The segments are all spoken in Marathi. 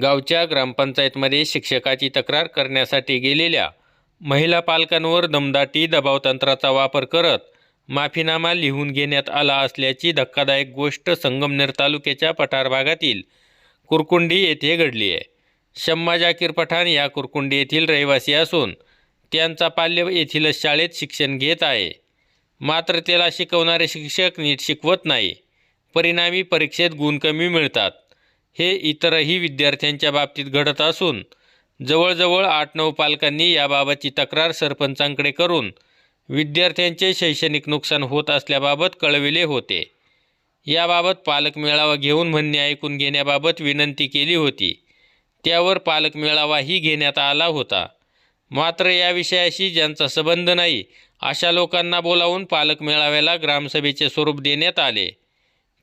गावच्या ग्रामपंचायतमध्ये शिक्षकाची तक्रार करण्यासाठी गेलेल्या महिला पालकांवर दमदाटी दबावतंत्राचा वापर करत माफीनामा लिहून घेण्यात आला असल्याची धक्कादायक गोष्ट संगमनेर तालुक्याच्या पठार भागातील कुरकुंडी येथे घडली आहे. शम्मा जाकीर पठाण या कुरकुंडी येथील रहिवासी असून त्यांचा पाल्य येथीलच शाळेत शिक्षण घेत आहे. मात्र त्याला शिकवणारे शिक्षक नीट शिकवत नाही. परिणामी परीक्षेत गुण कमी मिळतात. हे इतरही विद्यार्थ्यांच्या बाबतीत घडत असून जवळजवळ आठ नऊ पालकांनी याबाबतची तक्रार सरपंचांकडे करून विद्यार्थ्यांचे शैक्षणिक नुकसान होत असल्याबाबत कळविले होते. याबाबत पालक मेळावा घेऊन म्हणणे ऐकून घेण्याबाबत विनंती केली होती. त्यावर पालक मेळावाही घेण्यात आला होता. मात्र या विषयाशी ज्यांचा संबंध नाही अशा लोकांना बोलावून पालक मेळाव्याला ग्रामसभेचे स्वरूप देण्यात आले.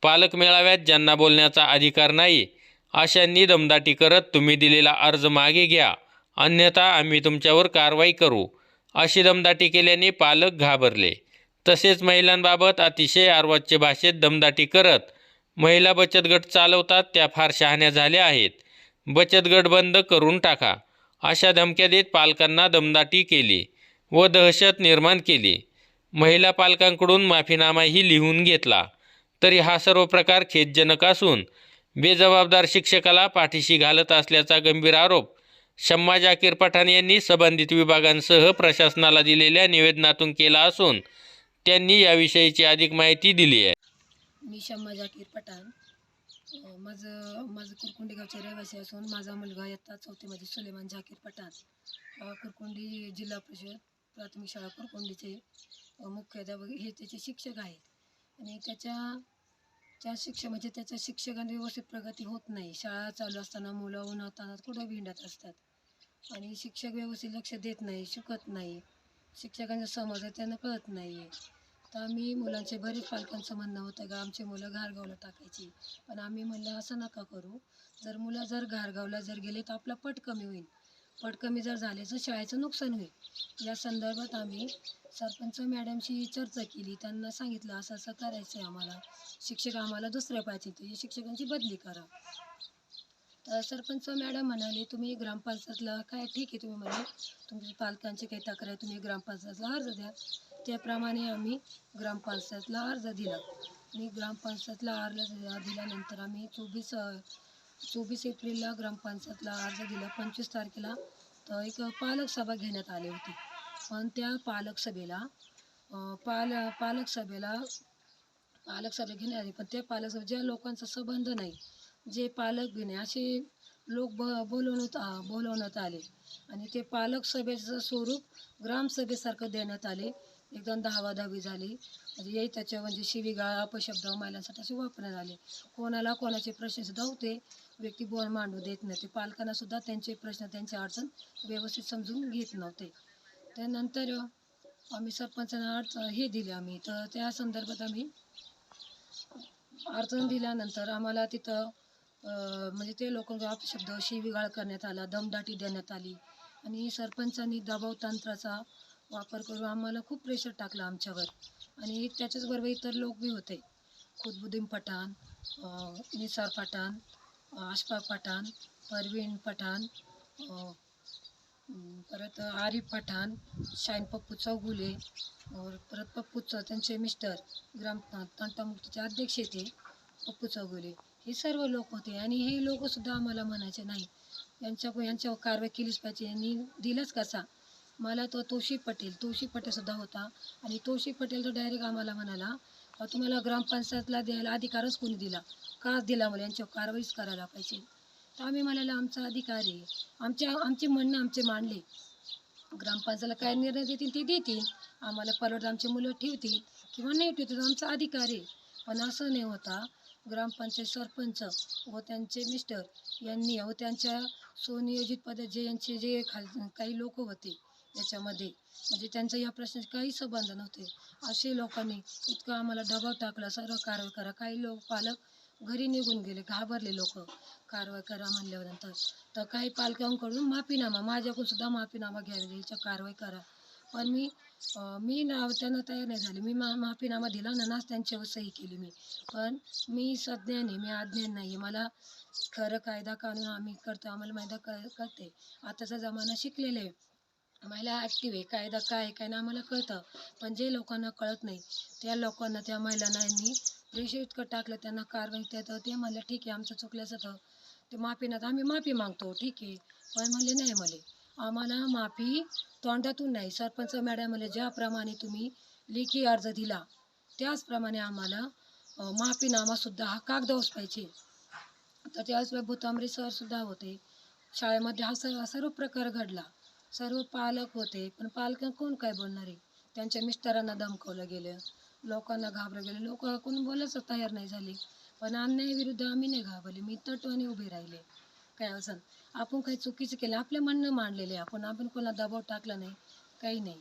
पालक मेळाव्यात ज्यांना बोलण्याचा अधिकार नाही अशांनी दमदाटी करत तुम्ही दिलेला अर्ज मागे घ्या. अन्यथा आम्ही तुमच्यावर कारवाई करू. अशी दमदाटी केल्याने पालक घाबरले. तसेच महिलांबाबत अतिशय आर्वाच्य भाषेत दमदाटी करत महिला बचत गट चालवतात त्या फार शहाण्या झाल्या आहेत. बचत गट बंद करून टाका. अशा धमक्या देत पालकांना दमदाटी केली व दहशत निर्माण केली. महिला पालकांकडून माफीनामाही लिहून घेतला. तरी हा सर्व प्रकार खेदजनक असून बेजबाबदार शिक्षकाला पाठीशी घालत असल्याचा गंभीर आरोप शम्मा जाकीर पठाण यांनी संबंधित विभागांसह प्रशासनाला दिलेल्या निवेदनातून केला असून त्यांनी याविषयीची अधिक माहिती दिली आहे. मी शम्मा जाकीर पठाण. माझं माझं कुरकुंडी गावचे रहिवासी असून माझा मुलगा इयत्ता चौथीमध्ये सुलेमान जाकीर पठाण. कुरकुंडी जिल्हा परिषद प्राथमिक शाळा कुरकुंडीचे मुख्याध्यापक हे त्याचे शिक्षक आहेत. आणि त्याच्या त्या शिक्षक म्हणजे त्याच्या शिक्षकांची व्यवस्थित प्रगती होत नाही. शाळा चालू असताना मुलं उन्हातानात कुठं भिंडत असतात? आणि शिक्षक व्यवस्थित लक्ष देत नाही शिकत नाही. शिक्षकांचा समज आहे त्यांना कळत नाही आहे तर आम्ही मुलांचे बरेच पालकांचं म्हणणं होतं का आमची मुलं घारगावला टाकायची. पण आम्ही म्हणलं असं नका करू. जर मुलं जर घारगावला जर गेले तर आपला पट कमी होईल. पट कमी जर झाले तर शाळेचं नुकसान होईल. या संदर्भात आम्ही सरपंच मॅडमशी चर्चा केली. त्यांना सांगितलं असं असं करायचं आहे आम्हाला. शिक्षक आम्हाला दुसऱ्या पाहिजे ते शिक्षकांची बदली करा. तर सरपंच मॅडम म्हणाले तुम्ही ग्रामपंचायतला काय ठीक आहे तुम्ही म्हणे. तुमच्या पालकांची काही तक्रार आहे, तुम्ही ग्रामपंचायतला अर्ज द्या. त्याप्रमाणे आम्ही ग्रामपंचायतला अर्ज दिला. मी ग्रामपंचायतला अर्ज दिल्यानंतर आम्ही चोवीस चोवीस एप्रिलला ग्रामपंचायतला अर्ज दिला. पंचवीस तारखेला तर एक पालक सभा घेण्यात आली होती. पण त्या पालक सभेला पाल पालक सभेला पालक सभा घेण्यात आली पण त्या पालक सभा ज्या लोकांचा संबंध नाही जे पालक घेणे असे लोक ब बोलवण्यात बोलवण्यात आले. आणि ते पालक सभेचं स्वरूप ग्रामसभेसारखं देण्यात आले. एकदम दहावा दहावी झाली. म्हणजे येई त्याच्या म्हणजे शिवीगाळ अपशब्द महिलांसाठी असे वापरण्यात आले. कोणाला कोणाचे प्रश्न सुद्धा होते व्यक्ती बोल मांडू देत नव्हते. पालकांना सुद्धा त्यांचे प्रश्न त्यांचे अडचण व्यवस्थित समजून घेत नव्हते. त्यानंतर आम्ही सरपंचांना अडचण हे दिले आम्ही. तर त्या संदर्भात आम्ही अडचण दिल्यानंतर आम्हाला तिथं म्हणजे ते लोकांचा अपशब्द शिवीगाळ करण्यात आला दमदाटी देण्यात आली. आणि सरपंचांनी दबाव तंत्राचा वापर करून आम्हाला खूप प्रेशर टाकलं आमच्यावर. आणि त्याच्याचबरोबर इतर लोक बी होते. खुदबुद्दीन पठाण निसार पठाण अं, पठाण परवीन पठाण परत आरिफ पठाण शाईन पप्पू चौगुले परत पप्पूचं त्यांचे मिस्टर ग्राम तंटामुक्तीचे अध्यक्ष ते पप्पू चौगुले. हे सर्व लोक होते आणि हे लोक सुद्धा आम्हाला म्हणायचे नाही यांच्या यांच्यावर कारवाई केलीच पाहिजे. यांनी दिलंच कसा? मला तो तोशी पटेल तोशी पटेलसुद्धा होता. आणि तोशी पटेल तो डायरेक्ट आम्हाला म्हणाला तुम्हाला ग्रामपंचायतला द्यायला अधिकारच कोणी दिला? का दिला मला? यांच्यावर कारवाईच करायला पाहिजे. तर आम्ही म्हणाला आमचा अधिकार आहे. आमच्या आमचे म्हणणं आमचे मांडले. ग्रामपंचायतला काय निर्णय देतील ते देतील. आम्हाला परवडत आमची मुलं ठेवतील किंवा नाही ठेवतील आमचा अधिकार आहे. पण असं नाही होता. ग्रामपंचायत सरपंच व त्यांचे मिस्टर यांनी व त्यांच्या सुनियोजित पद जे यांचे जे खाल काही लोक होते याच्यामध्ये म्हणजे त्यांचा या प्रश्नाशी काही संबंध नव्हते. असे लोकांनी इतकं आम्हाला दबाव टाकला सर्व कारवाई करा. काही लोक पालक घरी निघून गेले घाबरले लोक. कारवाई करा म्हणल्यानंतर. तर काही पालकांकडून माफीनामा माझ्याकडून सुद्धा माफीनामा घ्यावी याच्या कारवाई करा. पण मी मी ना त्यांना तयार नाही झाले. मी मा माफीनामा दिला ना नाच त्यांच्यावर सही केली मी. पण मी सज्ञान आहे मी अज्ञान नाही आहे मला खरं कायदा कानून आम्ही करतो आम्हाला मायदा क करते आताचा जमाना शिकलेला आहे. महिला ॲक्टिव्ह आहे. कायदा काय आहे काय नाही आम्हाला कळतं. पण जे लोकांना कळत नाही त्या लोकांना त्या महिलांना यांनी इतकं टाकलं त्यांना कारवाई त्यात ते म्हणलं ठीक आहे आमचं चुकल्याचं तर ते माफी नाही आम्ही माफी मागतो. ठीक आहे. पण म्हणले नाही मला आम्हाला माफी तोंडातून नाही. सरपंच मॅडम ज्याप्रमाणे तुम्ही लेखी अर्ज दिला त्याचप्रमाणे आम्हाला माफीनामासुद्धा हा कागदावच पाहिजे. तर त्याचवेळी भूतांबरे सर सुद्धा होते. शाळेमध्ये हा सर्व सर्व प्रकार घडला. सर्व पालक होते पण पालक कोण काय बोलणार आहे? त्यांच्या मिस्टरांना दमकवलं गेलं. लोकांना घाबरलं गेलं. लोक कोण बोलायचं तयार नाही झाले. पण अन्यायाविरुद्ध आम्ही नाही घाबरले. मी तटवाने उभे राहिले. काय असं आपण काही चुकीचं केलं आपल्या म्हणणं मांडलेले आपण. आपण कोणाला दबाव टाकला नाही काही नाही.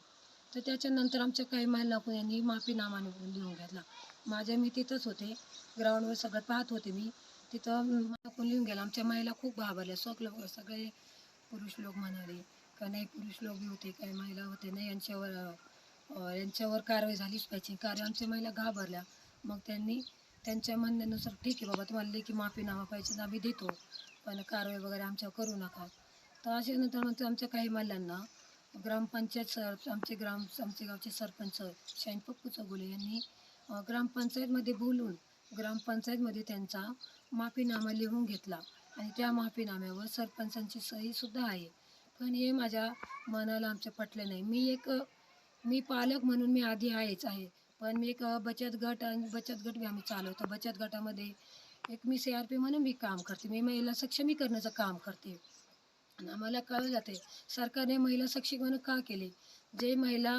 तर त्याच्यानंतर आमच्या काही महिला यांनी माफीनामाने लिहून घेतला. माझ्या मी तिथंच होते ग्राउंडवर सगळं पाहत होते मी. तिथं कोण लिहून गेला? आमच्या महिला खूप घाबरल्या. सगळं सगळे पुरुष लोक म्हणाले का नाही पुरुष लोक बी होते काही महिला होते नाही. यांच्यावर यांच्यावर कारवाई झालीच पाहिजे. कारण आमच्या महिला घाबरल्या. मग त्यांनी त्यांच्या म्हणण्यानुसार ठीक आहे बाबा तुम्हाला लेखी माफीनामा पाहिजे आम्ही देतो. पण कारवाई वगैरे आमच्यावर करू नका. तर असे नंतर मग आमच्या काही महिलांना ग्रामपंचायत सर आमचे ग्राम आमचे गावचे सरपंच शाईन पप्पू चौगुले यांनी ग्रामपंचायतमध्ये बोलून ग्रामपंचायतमध्ये त्यांचा माफीनामा लिहून घेतला. आणि त्या माफीनाम्यावर सरपंचांची सहीसुद्धा आहे. पण हे माझ्या मनाला आमच्या पटले नाही. मी एक मी पालक म्हणून मी आधी आहेच आहे. पण मी एक बचत गट आणि बचत गट मी आम्ही चालवतो. बचत गटामध्ये एक मी सी आर पी म्हणून मी काम करते. मी महिला सक्षमीकरणाचं काम करते. आणि आम्हाला कळलं जाते सरकारने महिला सक्षमीकरण का केले? जे महिला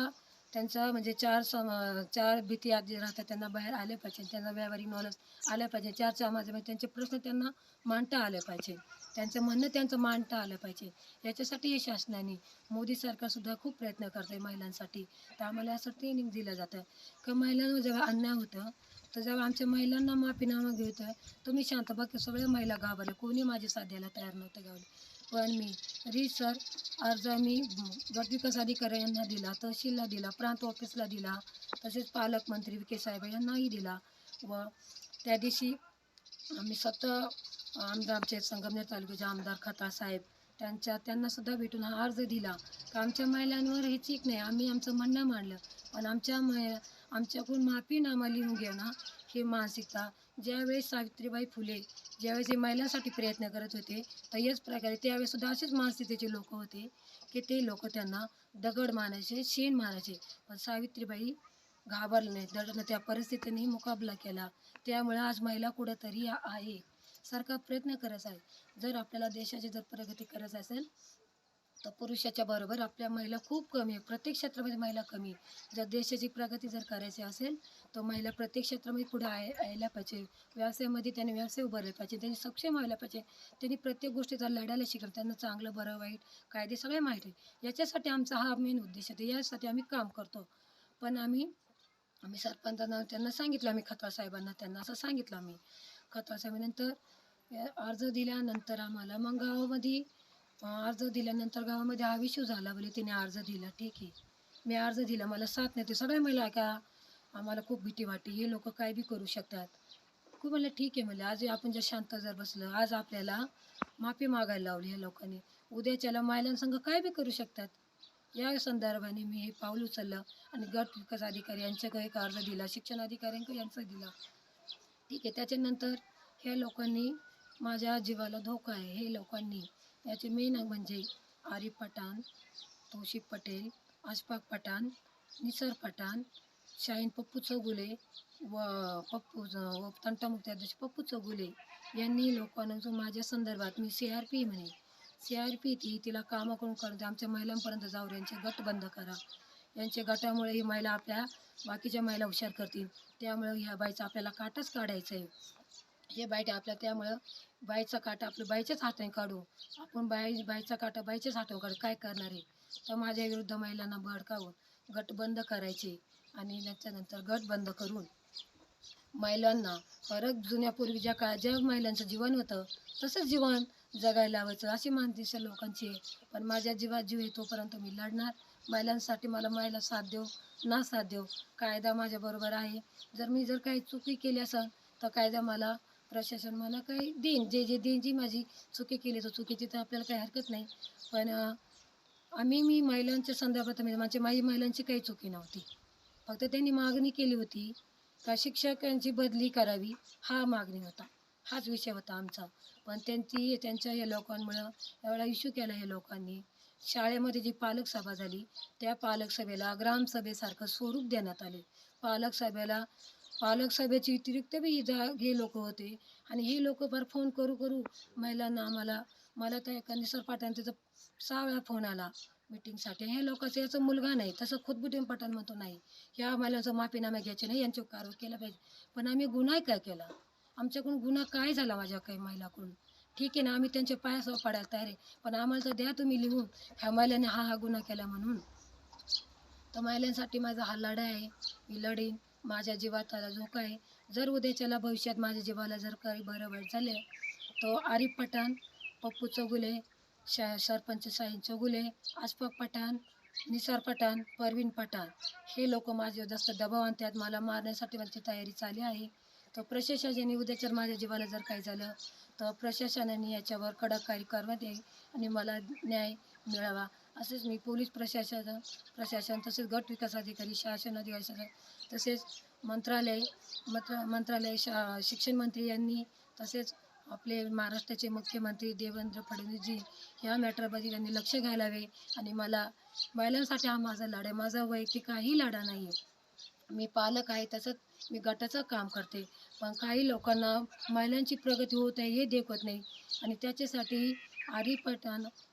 त्यांचा म्हणजे चार सम चार भीती आधी राहतात त्यांना बाहेर आले पाहिजे त्यांना व्यावहारिक नॉलेज आलं पाहिजे. चार समाजामध्ये त्यांचे प्रश्न त्यांना मांडता आले पाहिजे. त्यांचं म्हणणं त्यांचं मांडता आलं पाहिजे. याच्यासाठी हे शासनाने मोदी सरकारसुद्धा खूप प्रयत्न करते महिलांसाठी. तर आम्हाला असं ट्रेनिंग दिलं जातं. का महिलांवर जेव्हा अन्याय होतं तर जेव्हा आमच्या महिलांना माफीनामा घेतं तर मी शांत बघ सगळ्या महिला घाबरल्या. कोणी माझी साथ द्यायला तयार नव्हतं गावले. पण मी रिसर अर्ज मी गट विकास अधिकारी यांना दिला तहसीलला दिला प्रांत ऑफिसला दिला तसेच पालकमंत्री विखे साहेब यांनाही दिला व त्या दिवशी आम्ही सत आमदार आमचे संगमनेर तालुक्याचे आमदार खता साहेब त्यांच्या त्यांना सुद्धा भेटून हा अर्ज दिला. तर आमच्या महिलांवर हे चीक नाही आम्ही आमचं म्हणणं मांडलं. पण आमच्या मै आमच्याकडून माफी नामा लिहून घेणं ही मानसिकता ज्यावेळेस सावित्रीबाई फुले ज्यावेळेस हे महिलांसाठी प्रयत्न करत होते तर याच प्रकारे त्यावेळेस सुद्धा असेच मानसिकतेचे लोक होते की ते लोक त्यांना दगड मानायचे शेण मानायचे. पण सावित्रीबाई घाबरले नाही दडनं त्या परिस्थितीने मुकाबला केला. त्यामुळे आज महिला कुठंतरी आहे. सरकार प्रयत्न करत आहे. जर आपल्याला देशाची जर प्रगती करत असेल तर पुरुषाच्या बरोबर आपल्या महिला खूप कमी आहे. प्रत्येक क्षेत्रामध्ये महिला कमी आहे. जर देशाची प्रगती जर करायची असेल तर महिला प्रत्येक क्षेत्रामध्ये पुढे आय यायला पाहिजे. व्यवसायामध्ये त्यांनी व्यवसाय उभारले पाहिजे. त्यांनी सक्षम व्हायला पाहिजे. त्यांनी प्रत्येक गोष्टीचा लढायला शिकलं त्यांना चांगलं बरं वाईट कायदे सगळे माहीत आहे. याच्यासाठी आमचा हा मेन उद्देश आहे. यासाठी आम्ही काम करतो. पण आम्ही आम्ही सरपंचांना त्यांना सांगितलं आम्ही खतवा साहेबांना त्यांना असं सांगितलं आम्ही. खतवा साहेबांनंतर अर्ज दिल्यानंतर आम्हाला मग गावामध्ये अर्ज दिल्यानंतर गावामध्ये हा विषय झाला बोले तिने अर्ज दिला ठीक आहे. मी अर्ज दिला मला साथ नाही ते सगळ्या महिला का? आम्हाला खूप भीती वाटते हे लोक काय बी करू शकतात. खूप म्हणलं ठीक आहे म्हणलं आज आपण जर शांत जर बसलं आज आपल्याला माफी मागायला लावली या लोकांनी उद्याच्याला महिलांसंघ काय बी करू शकतात? या संदर्भाने मी हे पाऊल उचललं आणि गट विकास अधिकारी यांच्याकडे एक अर्ज दिला शिक्षण अधिकाऱ्यांकडे यांचा दिला. ठीक आहे त्याच्यानंतर ह्या लोकांनी माझ्या जीवाला धोका आहे हे लोकांनी याचे मेन म्हणजे आरिफ पठाण तौशिफ पटेल आशफाक पठाण निसर पठाण शाहीन पप्पू चौगुले व पप्पू व तंटामुक्ती अध्यक्ष पप्पू चौगुले यांनी लोकांना माझ्या संदर्भात मी सी आर पी म्हणे. सी आर पी ती तिला कामं करून करते आमच्या महिलांपर्यंत जाऊ यांचे गट बंद करा. यांच्या गटामुळे ही महिला आपल्या बाकीच्या महिला हुशार करतील. त्यामुळे ह्या बाईचा आपल्याला काटाच काढायचं आहे हे बाईट आपल्या त्यामुळं बाईचा काटा आपल्या बाईच्याच हाताने काढू. आपण बाई बाईचा काटा बाईच्याच हाताने काढू. काय करणार आहे? तर माझ्या विरुद्ध महिलांना भडकावून गट बंद करायचे आणि त्याच्यानंतर गट बंद करून महिलांना परत जुन्यापूर्वी ज्या काळात ज्या महिलांचं जीवन होतं तसंच जीवन जगायला लावायचं अशी मानसिकता लोकांची आहे. पण माझ्या जीवात जीव आहे तोपर्यंत मी लढणार. महिलांसाठी मला महिला साथ देऊ ना साथ देऊ कायदा माझ्याबरोबर आहे. जर मी जर काही चुकी केली असेल तर कायदा मला प्रशासन मला काही देईन. जे जे देईन जी माझी चुकी केली तर चुकीची तर आपल्याला काही हरकत नाही. पण आम्ही मी महिलांच्या संदर्भात म्हणजे माझी माझी महिलांची काही चुकी नव्हती. फक्त त्यांनी मागणी केली होती का शिक्षकांची बदली करावी हा मागणी होता. हाच विषय होता आमचा. पण त्यांची त्यांच्या या लोकांमुळं एवढा इश्यू केला या लोकांनी. शाळेमध्ये जी पालक सभा झाली त्या पालक सभेला ग्रामसभेसारखं स्वरूप देण्यात आले. पालक सभेला पालक सभेची व्यतिरिक्त बी जा हे लोक होते. आणि हे लोक फार फोन करू करू महिलांना आम्हाला मला तर एका निसर त्याचा सहा वेळा फोन आला मिटिंगसाठी. हे लोकांचं याचा मुलगा नाही तसं खुदबुटीन पठाण म्हणतो नाही. ह्या महिलांचा माफीनामा घ्यायचे नाही यांच्यावर कारवाई केला पाहिजे. पण आम्ही गुन्हा काय केला? आमच्याकडून गुन्हा काय झाला माझ्या काही महिलाकडून? ठीक आहे ना आम्ही त्यांच्या पायासह पडायला तयार आहे. पण आम्हाला तर द्या तुम्ही लिहून ह्या महिलाने हा हा गुन्हा केला म्हणून. तर महिलांसाठी माझा हा लढा आहे. मी लढीन. माझ्या जीवाला धोका आहे. जर उद्याच्याला भविष्यात माझ्या जीवाला जर काही बरं वाईट झाले तो आरिफ पठाण पप्पू चौगुले शा सरपंच साईन चौगुले आसपाक पठाण निसार पठाण परवीन पठाण हे लोक माझे जास्त दबाव आणतात. मला मारण्यासाठी त्यांची तयारी चालली आहे. तर प्रशासनाने उद्याच्या माझ्या जीवाला जर काही झालं तर प्रशासनाने याच्यावर कडक काही करण्यात येईल आणि मला न्याय मिळावा. असेच मी पोलीस प्रशासन प्रशासन तसेच गट विकास अधिकारी शासन अधिकारी तसेच मंत्रालय मंत्र मंत्रालय शा शिक्षण मंत्री यांनी तसेच आपले महाराष्ट्राचे मुख्यमंत्री देवेंद्र फडणवीसजी ह्या मॅटरबद्दल यांनी लक्ष घालावे आणि मला महिलांसाठी हा माझा लढा आहे. माझा वैयक्तिक काही लढा नाही आहे. मी पालक आहे तसंच मी गटाचं काम करते. पण काही लोकांना महिलांची प्रगती होत आहे हे देखत नाही. आणि त्याच्यासाठी आरी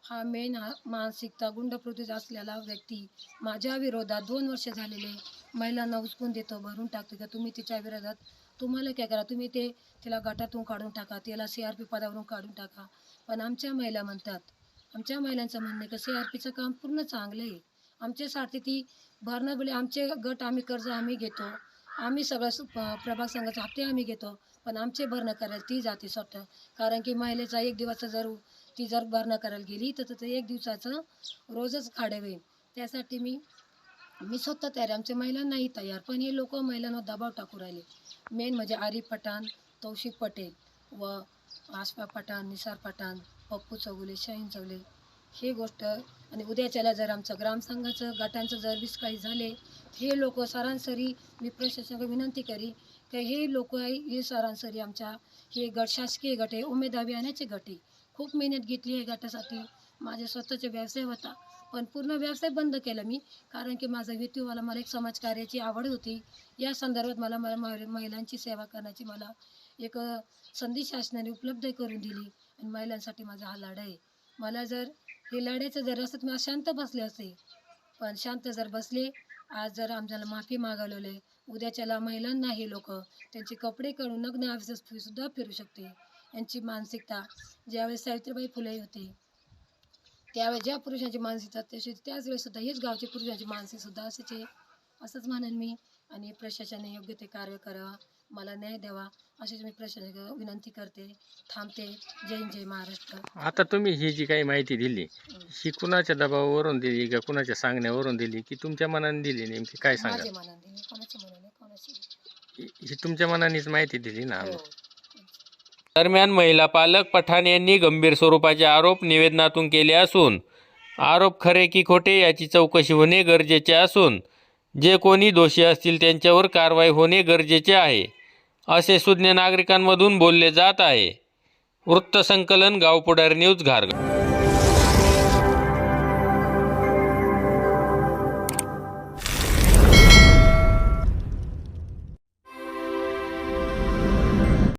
हा मेन हा मानसिकता गुंडप्रदूज असलेला व्यक्ती. माझ्या विरोधात दोन वर्ष झालेले महिलांना उचकून देतो भरून टाकतो. का तुम्ही तिच्या विरोधात तुम्हाला काय करा? तुम्ही ते तिला गटातून काढून टाका तिला सी आर पी पदावरून काढून टाका. पण आमच्या महिला म्हणतात आमच्या महिलांचं म्हणणं आहे का सी आर पीचं काम पूर्ण चांगलं आहे. आमच्यासाठी ती भरणं बोले आमचे गट आम्ही कर्ज आम्ही घेतो. आम्ही सगळं प- प्रभाग संघाचे हप्ते आम्ही घेतो. पण आमचे भरणं करायला ती जाते स्वतः. कारण की महिलेचा एक दिवसचा जर ती जर भरणं करायला गेली तर ते एक दिवसाचं रोजच खाडे होईल त्यासाठी मी मी स्वतः तयार आमच्या आमच्या महिलांनाही तयार पण हे लोक महिलांवर दबाव टाकू राहिले. मेन म्हणजे आरिफ पठाण तौशिक पटेल व आसफा पठाण निसार पठाण पप्पू चौगुले शाहीन चौगुले. हे गोष्ट आणि उद्याच्याला जर आमचं ग्रामसंघाचं गटांचं जर वीस काही झाले हे लोक सरासरी मी प्रशासनाला विनंती करी की हे लोक हे सरासरी आमच्या हे गट शासकीय गट आहे उमेद अभियानाचे गट आहे. खूप मेहनत घेतली आहे गटासाठी. माझ्या स्वतःचा व्यवसाय होता. पण पूर्ण व्यवसाय बंद केला मी. कारण की माझा हेतूवाला मला एक समाजकार्याची आवड होती. या संदर्भात मला मला महिलांची सेवा करण्याची मला एक संधी शासनाने उपलब्ध करून दिली. आणि महिलांसाठी माझा हा लढा आहे. मला जर हे लढायचं जर असत मी आज शांत बसले असते पण शांत जर बसले आज जर आमच्याला माफी मागवलेले उद्याच्याला महिलांना हे लोक त्यांचे कपडे काढून नग्न ऑफिसेस सुद्धा फिरू शकते यांची मानसिकता ज्यावेळेस सावित्रीबाई फुले होते त्यावेळेस ज्या पुरुषांची मानसिकता तशी त्याच वेळेस सुद्धा हेच गावचे पुरुषांची मानसिक सुद्धा असेच आहे असंच म्हणेन मी. आणि प्रशासनाने योग्य ते कार्य करावा मला न्याय द्यावा अशीच मी प्रशासनाला विनंती करते. थांबते. जय हिंद, जय महाराष्ट्र. आता तुम्ही ही जी काही माहिती दिली ही कुणाच्या दबावावरून दिली का कुणाच्या सांगण्यावरून दिली की तुमच्या मनाने दिली नेमकी काय सांगा माझ्या मनाने कोणाच्या मनाने कोणाची ही तुमच्या मनानेच माहिती दिली ना हो. दरम्यान महिला पालक पठाण यांनी गंभीर स्वरूपाचे आरोप निवेदनातून केले असून आरोप खरे की खोटे याची चौकशी होणे गरजेचे असून जे कोणी दोषी असतील त्यांच्यावर कारवाई होणे गरजेचे आहे असे सुज्ञ नागरिकांमधून बोलले जात आहे. वृत्तसंकलन गावपुढार न्यूज घारगाव